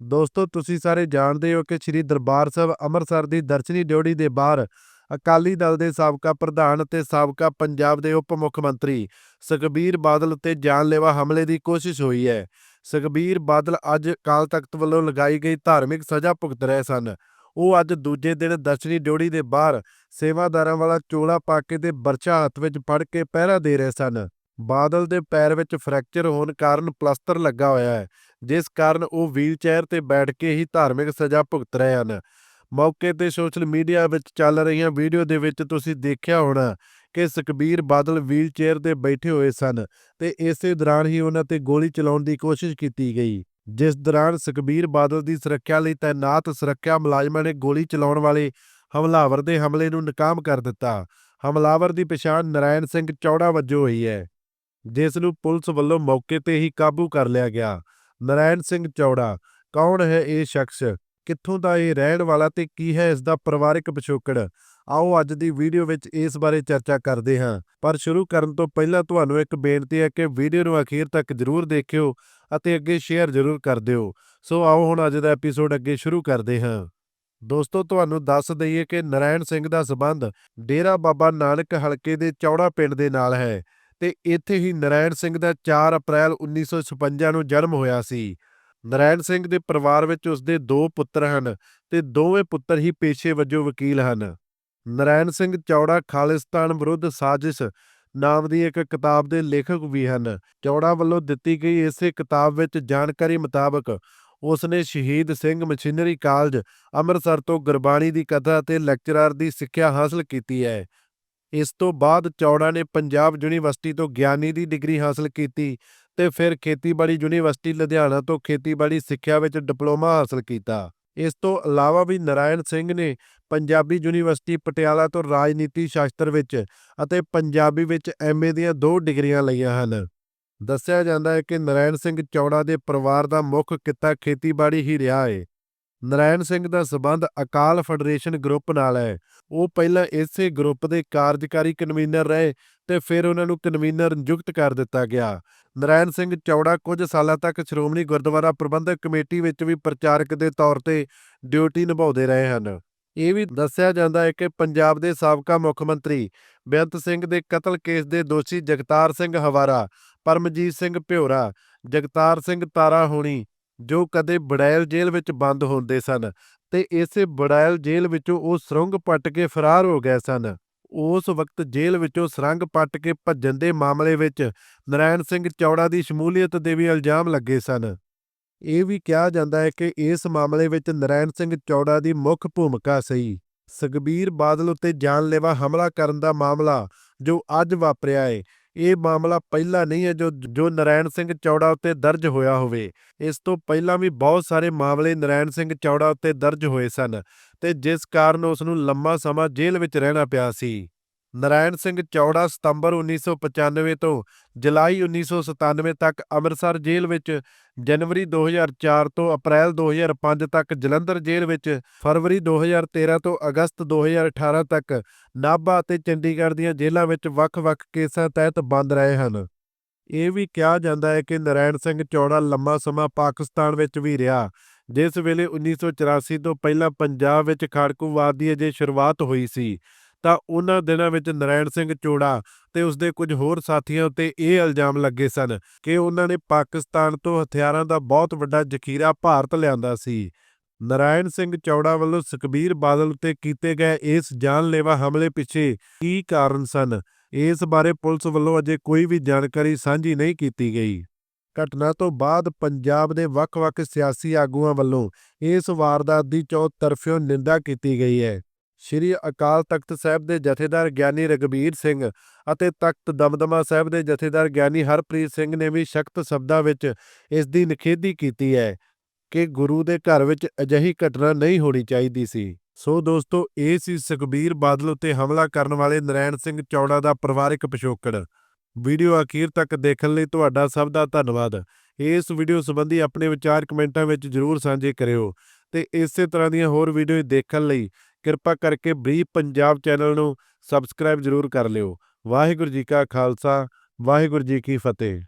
ਦੋਸਤੋ, ਤੁਸੀਂ ਸਾਰੇ ਜਾਣਦੇ ਹੋ ਕਿ ਸ੍ਰੀ ਦਰਬਾਰ ਸਾਹਿਬ ਅੰਮ੍ਰਿਤਸਰ ਦੀ ਦਰਸ਼ਨੀ ਡਿਊਟੀ ਦੇ ਬਾਹਰ ਅਕਾਲੀ ਦਲ ਦੇ ਸਾਬਕਾ ਪ੍ਰਧਾਨ ਅਤੇ ਸਾਬਕਾ ਪੰਜਾਬ ਦੇ ਉਪ ਮੁੱਖ ਮੰਤਰੀ ਸੁਖਬੀਰ ਬਾਦਲ ਉੱਤੇ ਜਾਨਲੇਵਾ ਹਮਲੇ ਦੀ ਕੋਸ਼ਿਸ਼ ਹੋਈ ਹੈ। ਸੁਖਬੀਰ ਬਾਦਲ ਅੱਜ ਅਕਾਲ ਤਖਤ ਵੱਲੋਂ ਲਗਾਈ ਗਈ ਧਾਰਮਿਕ ਸਜ਼ਾ ਭੁਗਤ ਰਹੇ ਸਨ। ਉਹ ਅੱਜ ਦੂਜੇ ਦਿਨ ਦਰਸ਼ਨੀ ਡਿਊਟੀ ਦੇ ਬਾਹਰ ਸੇਵਾਦਾਰਾਂ ਵਾਲਾ ਚੋਲਾ ਪਾ ਕੇ ਤੇ ਬਰਛਾ ਹੱਥ ਵਿੱਚ ਫੜ ਕੇ ਪਹਿਰਾ ਦੇ ਰਹੇ ਸਨ। ਬਾਦਲ ਦੇ ਪੈਰ ਵਿੱਚ ਫ੍ਰੈਕਚਰ ਹੋਣ ਕਾਰਨ ਪਲਸਤਰ ਲੱਗਾ ਹੋਇਆ ਹੈ। ਜਿਸ ਕਾਰਨ ਉਹ ਵੀਲਚੇਅਰ ਤੇ ਬੈਠ ਕੇ ਹੀ ਧਾਰਮਿਕ ਸਜ਼ਾ ਭੁਗਤ ਰਹੇ ਹਨ। ਮੌਕੇ ਤੇ ਸੋਸ਼ਲ ਮੀਡੀਆ ਵਿੱਚ ਚੱਲ ਰਹੀਆਂ ਵੀਡੀਓ ਦੇ ਵਿੱਚ ਤੁਸੀਂ ਦੇਖਿਆ ਹੋਣਾ ਕਿ ਸੁਖਬੀਰ ਬਾਦਲ ਵੀਲਚੇਅਰ ਤੇ ਬੈਠੇ ਹੋਏ ਸਨ ਤੇ ਇਸੇ ਦੌਰਾਨ ਹੀ ਉਹਨਾਂ ਤੇ ਗੋਲੀ ਚਲਾਉਣ ਦੀ ਕੋਸ਼ਿਸ਼ ਕੀਤੀ ਗਈ। ਜਿਸ ਦੌਰਾਨ ਸੁਖਬੀਰ ਬਾਦਲ ਦੀ ਸੁਰੱਖਿਆ ਲਈ ਤਾਇਨਾਤ ਸੁਰੱਖਿਆ ਮੁਲਾਜ਼ਮਾਂ ਨੇ ਗੋਲੀ ਚਲਾਉਣ ਵਾਲੇ ਹਮਲਾਵਰ ਦੇ ਹਮਲੇ ਨੂੰ ਨਾਕਾਮ ਕਰ ਦਿੱਤਾ। ਹਮਲਾਵਰ ਦੀ ਪਛਾਣ ਨਰਾਇਣ ਸਿੰਘ ਚੌੜਾ ਵਜੋਂ ਹੋਈ ਹੈ, ਜਿਸ ਨੂੰ ਪੁਲਿਸ ਵੱਲੋਂ ਮੌਕੇ ਤੇ ਹੀ ਕਾਬੂ ਕਰ ਲਿਆ ਗਿਆ। ਨਰਾਇਣ ਸਿੰਘ ਚੌੜਾ, ਕੌਣ ਹੈ ਇਹ ਸ਼ਖਸ? ਕਿੱਥੋਂ ਦਾ ਇਹ ਰਹਿਣ ਵਾਲਾ ਤੇ ਕੀ ਹੈ ਇਸ ਦਾ ਪਰਿਵਾਰਕ ਪਿਛੋਕੜ? ਆਓ ਅੱਜ ਦੀ ਵੀਡੀਓ ਵਿੱਚ ਇਸ ਬਾਰੇ ਚਰਚਾ ਕਰਦੇ ਹਾਂ। ਪਰ ਸ਼ੁਰੂ ਕਰਨ ਤੋਂ ਪਹਿਲਾਂ ਤੁਹਾਨੂੰ ਇੱਕ ਬੇਨਤੀ ਹੈ ਕਿ ਵੀਡੀਓ ਨੂੰ ਅਖੀਰ ਤੱਕ ਜ਼ਰੂਰ ਦੇਖਿਓ ਅਤੇ ਅੱਗੇ ਸ਼ੇਅਰ ਜ਼ਰੂਰ ਕਰ ਦਿਓ। ਸੋ ਆਓ ਹੁਣ ਅੱਜ ਦਾ ਐਪੀਸੋਡ ਅੱਗੇ ਸ਼ੁਰੂ ਕਰਦੇ ਹਾਂ। ਦੋਸਤੋ, ਤੁਹਾਨੂੰ ਦੱਸ ਦਈਏ ਕਿ ਨਰਾਇਣ ਸਿੰਘ ਦਾ ਸਬੰਧ ਡੇਰਾ ਬਾਬਾ ਨਾਨਕ ਹਲਕੇ ਦੇ ਚੌੜਾ ਪਿੰਡ ਦੇ ਨਾਲ ਹੈ। ਤੇ ਇੱਥੇ ਹੀ ਨਰਾਇਣ ਸਿੰਘ ਦਾ 4 ਅਪ੍ਰੈਲ 1956 ਨੂੰ ਜਨਮ ਹੋਇਆ ਸੀ। ਨਰਾਇਣ ਸਿੰਘ ਦੇ ਪਰਿਵਾਰ ਵਿੱਚ ਉਸਦੇ ਦੋ ਪੁੱਤਰ ਹਨ ਤੇ ਦੋਵੇਂ ਪੁੱਤਰ ਹੀ ਪੇਸ਼ੇ ਵਜੋਂ ਵਕੀਲ ਹਨ। ਨਰਾਇਣ ਸਿੰਘ ਚੌੜਾ ਖਾਲਿਸਤਾਨ ਵਿਰੁੱਧ ਸਾਜ਼ਿਸ਼ ਨਾਮ ਦੀ ਇੱਕ ਕਿਤਾਬ ਦੇ ਲੇਖਕ ਵੀ ਹਨ। ਚੌੜਾ ਵੱਲੋਂ ਦਿੱਤੀ ਗਈ ਇਸੇ ਕਿਤਾਬ ਵਿੱਚ ਜਾਣਕਾਰੀ ਮੁਤਾਬਕ ਉਸ ਨੇ ਸ਼ਹੀਦ ਸਿੰਘ ਮਸ਼ੀਨਰੀ ਕਾਲਜ ਅੰਮ੍ਰਿਤਸਰ ਤੋਂ ਗੁਰਬਾਣੀ ਦੀ ਕਥਾ ਅਤੇ ਲੈਕਚਰਰ ਦੀ ਸਿੱਖਿਆ ਹਾਸਲ ਕੀਤੀ ਹੈ। ਇਸ ਤੋਂ ਬਾਅਦ ਚੌੜਾ ਨੇ ਪੰਜਾਬ ਯੂਨੀਵਰਸਿਟੀ ਤੋਂ ਗਿਆਨੀ ਦੀ ਡਿਗਰੀ ਹਾਸਲ ਕੀਤੀ ਤੇ ਫਿਰ ਖੇਤੀਬਾੜੀ ਯੂਨੀਵਰਸਿਟੀ ਲੁਧਿਆਣਾ ਤੋਂ ਖੇਤੀਬਾੜੀ ਸਿੱਖਿਆ ਵਿੱਚ ਡਿਪਲੋਮਾ ਹਾਸਲ ਕੀਤਾ। ਇਸ ਤੋਂ ਇਲਾਵਾ ਵੀ ਨਰਾਇਣ ਸਿੰਘ ਨੇ ਪੰਜਾਬੀ ਯੂਨੀਵਰਸਿਟੀ ਪਟਿਆਲਾ ਤੋਂ ਰਾਜਨੀਤੀ ਸ਼ਾਸਤਰ ਵਿੱਚ ਅਤੇ ਪੰਜਾਬੀ ਵਿੱਚ ਐਮਏ ਦੀਆਂ ਦੋ ਡਿਗਰੀਆਂ ਲਈਆਂ ਹਨ। ਦੱਸਿਆ ਜਾਂਦਾ ਹੈ ਕਿ ਨਰਾਇਣ ਸਿੰਘ ਚੌੜਾ ਦੇ ਪਰਿਵਾਰ ਦਾ ਮੁੱਖ ਕਿੱਤਾ ਖੇਤੀਬਾੜੀ ਹੀ ਰਿਹਾ ਹੈ ਨਰਾਇਣ ਸਿੰਘ ਦਾ ਸਬੰਧ ਅਕਾਲ ਫੈਡਰੇਸ਼ਨ ਗਰੁੱਪ ਨਾਲ ਹੈ। ਉਹ ਪਹਿਲਾਂ ਇਸੇ ਗਰੁੱਪ ਦੇ ਕਾਰਜਕਾਰੀ ਕਨਵੀਨਰ ਰਹੇ ਤੇ ਫਿਰ ਉਹਨਾਂ ਨੂੰ ਕਨਵੀਨਰ ਨਿਯੁਕਤ ਕਰ ਦਿੱਤਾ ਗਿਆ। ਨਰਾਇਣ ਸਿੰਘ ਚੌੜਾ ਕੁਝ ਸਾਲਾਂ ਤੱਕ ਸ਼੍ਰੋਮਣੀ ਗੁਰਦੁਆਰਾ ਪ੍ਰਬੰਧਕ ਕਮੇਟੀ ਵਿੱਚ ਵੀ ਪ੍ਰਚਾਰਕ ਦੇ ਤੌਰ ਤੇ ਡਿਊਟੀ ਨਿਭਾਉਂਦੇ ਰਹੇ ਹਨ। ਇਹ ਵੀ ਦੱਸਿਆ ਜਾਂਦਾ ਹੈ ਕਿ ਪੰਜਾਬ ਦੇ ਸਾਬਕਾ ਮੁੱਖ ਮੰਤਰੀ ਬੇਅੰਤ ਸਿੰਘ ਦੇ ਕਤਲ ਕੇਸ ਦੇ ਦੋਸ਼ੀ ਜਗਤਾਰ ਸਿੰਘ ਹਵਾਰਾ, ਪਰਮਜੀਤ ਸਿੰਘ ਭਿਓਰਾ, ਜਗਤਾਰ ਸਿੰਘ ਤਾਰਾ ਹੋਣੀ ਜੋ ਕਦੇ ਬੜੈਲ ਜੇਲ੍ਹ ਵਿੱਚ ਬੰਦ ਹੁੰਦੇ ਸਨ ਤੇ ਇਸੇ ਬੜੈਲ ਜੇਲ੍ਹ ਵਿੱਚੋਂ ਉਹ ਸੁਰੰਗ ਪੱਟ ਕੇ ਫਰਾਰ ਹੋ ਗਏ ਸਨ। ਉਸ ਵਕਤ ਜੇਲ੍ਹ ਵਿੱਚੋਂ ਸੁਰੰਗ ਪੱਟ ਕੇ ਭੱਜਣ ਦੇ ਮਾਮਲੇ ਵਿੱਚ ਨਰਾਇਣ ਸਿੰਘ ਚੌੜਾ ਦੀ ਸ਼ਮੂਲੀਅਤ ਦੇ ਵੀ ਇਲਜ਼ਾਮ ਲੱਗੇ ਸਨ। ਇਹ ਵੀ ਕਿਹਾ ਜਾਂਦਾ ਹੈ ਕਿ ਇਸ ਮਾਮਲੇ ਵਿੱਚ ਨਰਾਇਣ ਸਿੰਘ ਚੌੜਾ ਦੀ ਮੁੱਖ ਭੂਮਿਕਾ ਸਹੀ ਸੁਖਬੀਰ ਬਾਦਲ ਉੱਤੇ ਜਾਨਲੇਵਾ ਹਮਲਾ ਕਰਨ ਦਾ ਮਾਮਲਾ ਜੋ ਅੱਜ ਵਾਪਰਿਆ ਹੈ ਇਹ ਮਾਮਲਾ ਪਹਿਲਾ ਨਹੀਂ ਹੈ ਜੋ ਜੋ ਨਰਾਇਣ ਸਿੰਘ ਚੌੜਾ ਉੱਤੇ ਦਰਜ ਹੋਇਆ ਹੋਵੇ। ਇਸ ਤੋਂ ਪਹਿਲਾਂ ਵੀ ਬਹੁਤ ਸਾਰੇ ਮਾਮਲੇ ਨਰਾਇਣ ਸਿੰਘ ਚੌੜਾ ਉੱਤੇ ਦਰਜ ਹੋਏ ਸਨ ਤੇ ਜਿਸ ਕਾਰਨ ਉਸ ਨੂੰ ਲੰਮਾ ਸਮਾਂ ਜੇਲ੍ਹ ਵਿੱਚ ਰਹਿਣਾ ਪਿਆ ਸੀ। ਨਰਾਇਣ ਸਿੰਘ ਚੌੜਾ ਸਤੰਬਰ 1995 ਤੋਂ ਜੁਲਾਈ 1997 ਤੱਕ ਅੰਮ੍ਰਿਤਸਰ ਜੇਲ੍ਹ ਵਿੱਚ, ਜਨਵਰੀ 2004 ਤੋਂ ਅਪ੍ਰੈਲ 2005 ਤੱਕ ਜਲੰਧਰ ਜੇਲ੍ਹ ਵਿੱਚ, ਫਰਵਰੀ 2013 ਤੋਂ ਅਗਸਤ 2018 ਤੱਕ ਨਾਭਾ ਅਤੇ ਚੰਡੀਗੜ੍ਹ ਦੀਆਂ ਜੇਲ੍ਹਾਂ ਵਿੱਚ ਵੱਖ-ਵੱਖ ਕੇਸਾਂ ਤਹਿਤ ਬੰਦ ਰਹੇ ਹਨ। ਇਹ ਵੀ ਕਿਹਾ ਜਾਂਦਾ ਹੈ ਕਿ ਨਰਾਇਣ ਸਿੰਘ ਚੌੜਾ ਲੰਮਾ ਸਮਾਂ ਪਾਕਿਸਤਾਨ ਵਿੱਚ ਵੀ ਰਿਹਾ, ਜਿਸ ਵੇਲੇ 1984 ਤੋਂ ਪਹਿਲਾਂ ਪੰਜਾਬ ਵਿੱਚ ਖਾੜਕੂਵਾਦ ਦੀ ਅਜੇ ਸ਼ੁਰੂਆਤ ਹੋਈ ਸੀ। ਤਾਂ ਉਹਨਾਂ ਦਿਨਾਂ ਵਿੱਚ ਨਰਾਇਣ ਸਿੰਘ ਚੋੜਾ ਤੇ ਉਸਦੇ ਕੁਝ ਹੋਰ ਸਾਥੀਆਂ ਉੱਤੇ ਇਹ ਇਲਜ਼ਾਮ ਲੱਗੇ ਸਨ ਕਿ ਉਹਨਾਂ ਨੇ ਪਾਕਿਸਤਾਨ ਤੋਂ ਹਥਿਆਰਾਂ ਦਾ ਬਹੁਤ ਵੱਡਾ ਜ਼ਖੀਰਾ ਭਾਰਤ ਲਿਆਂਦਾ ਸੀ। ਨਰਾਇਣ ਸਿੰਘ ਚੌੜਾ ਵੱਲੋਂ ਸੁਖਬੀਰ ਬਾਦਲ ਉੱਤੇ ਕੀਤੇ ਗਏ ਇਸ ਜਾਨਲੇਵਾ ਹਮਲੇ ਪਿੱਛੇ ਕੀ ਕਾਰਨ ਸਨ? ਇਸ ਬਾਰੇ ਪੁਲਿਸ ਵੱਲੋਂ ਅਜੇ ਕੋਈ ਵੀ ਜਾਣਕਾਰੀ ਸਾਂਝੀ ਨਹੀਂ ਕੀਤੀ ਗਈ। ਘਟਨਾ ਤੋਂ ਬਾਅਦ ਪੰਜਾਬ ਦੇ ਵੱਖ-ਵੱਖ ਸਿਆਸੀ ਆਗੂਆਂ ਵੱਲੋਂ ਇਸ ਵਾਰਦਾਤ ਦੀ ਚੌਤਰਫਿਓਂ ਨਿੰਦਾ ਕੀਤੀ ਗਈ ਹੈ। ਸ਼੍ਰੀ ਅਕਾਲ ਤਖਤ ਸਾਹਿਬ ਦੇ ਜਥੇਦਾਰ ਗਿਆਨੀ ਰਗਬੀਰ ਸਿੰਘ ਅਤੇ ਤਖਤ ਦਮਦਮਾ ਸਾਹਿਬ ਦੇ ਜਥੇਦਾਰ ਗਿਆਨੀ ਹਰਪ੍ਰੀਤ ਸਿੰਘ ਨੇ ਵੀ ਸਖਤ ਸ਼ਬਦਾਂ ਵਿੱਚ ਇਸ ਦੀ ਨਿਖੇਧੀ ਕੀਤੀ ਹੈ ਕਿ ਗੁਰੂ ਦੇ ਘਰ ਵਿੱਚ ਅਜਿਹੀ ਘਟਨਾ ਨਹੀਂ ਹੋਣੀ ਚਾਹੀਦੀ ਸੀ। ਸੋ ਦੋਸਤੋ, ਇਹ ਸੀ ਸੁਖਬੀਰ ਬਾਦਲ ਉੱਤੇ ਹਮਲਾ ਕਰਨ ਵਾਲੇ ਨਰੈਣ ਸਿੰਘ ਚੌੜਾ ਦਾ ਪਰਿਵਾਰਕ ਪਿਛੋਕੜ। ਵੀਡੀਓ ਅਖੀਰ ਤੱਕ ਦੇਖਣ ਲਈ ਤੁਹਾਡਾ ਸਭ ਦਾ ਧੰਨਵਾਦ। ਇਸ ਵੀਡੀਓ ਸੰਬੰਧੀ ਆਪਣੇ ਵਿਚਾਰ ਕਮੈਂਟਾਂ ਵਿੱਚ ਜਰੂਰ ਸਾਂਝੇ ਕਰਿਓ ਤੇ ਇਸੇ ਤਰ੍ਹਾਂ ਦੀਆਂ ਹੋਰ ਵੀਡੀਓ ਦੇਖਣ ਲਈ ਕਿਰਪਾ ਕਰਕੇ ਬਰੀਫ ਪੰਜਾਬ ਚੈਨਲ ਨੂੰ ਸਬਸਕ੍ਰਾਈਬ ਜਰੂਰ ਕਰ ਲਿਓ। ਵਾਹਿਗੁਰੂ ਜੀ ਕਾ ਖਾਲਸਾ, ਵਾਹਿਗੁਰੂ ਜੀ ਕੀ ਫਤਿਹ।